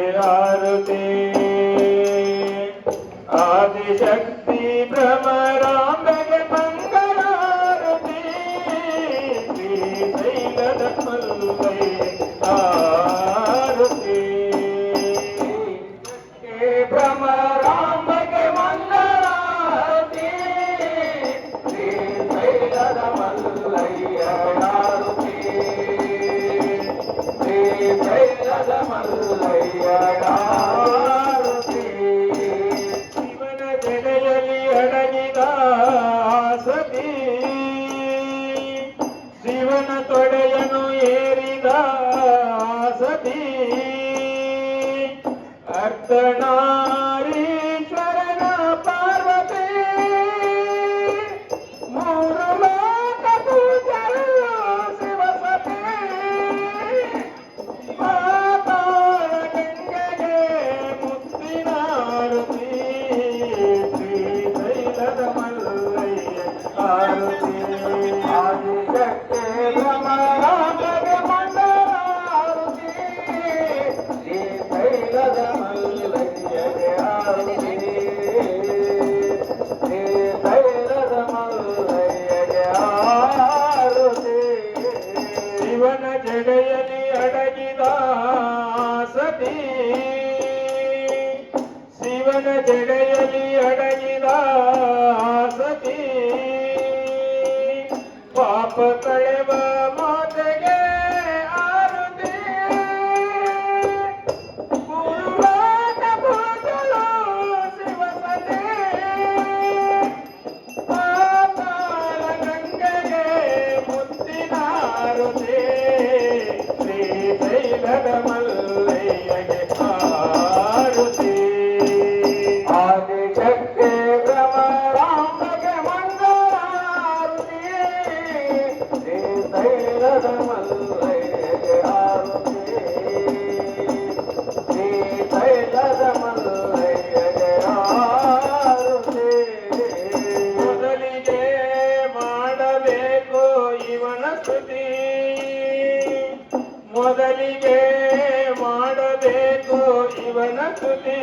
आरती ಆಸನಿ ಶಿವನ ತೊಡೆಯನು ಏರಿದ ಆಸನಿ. ಅರ್ಥನಾ ಶಿವನ ಜಡೆಯಲ್ಲಿ ಅಡಗಿದ ಸತಿ ಪಾಪ ಕಳೆವ ಶಿವನ ಮೊದಲಿಗೆ ಮಾಡಬೇಕು ಇವನ ಸ್ತುತಿ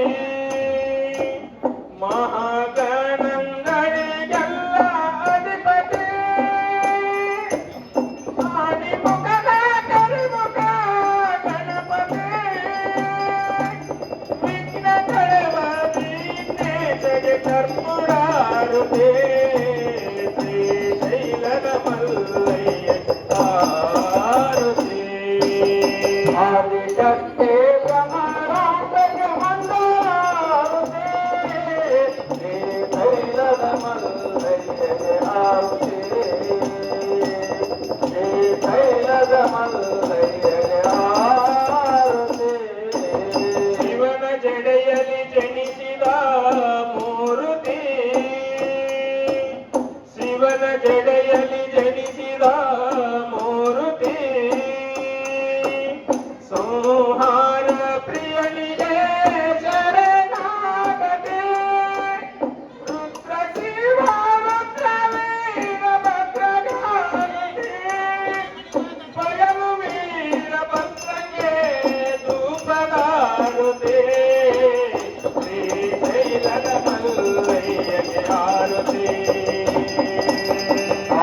standing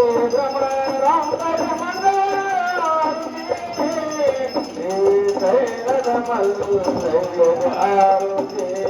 Thank you.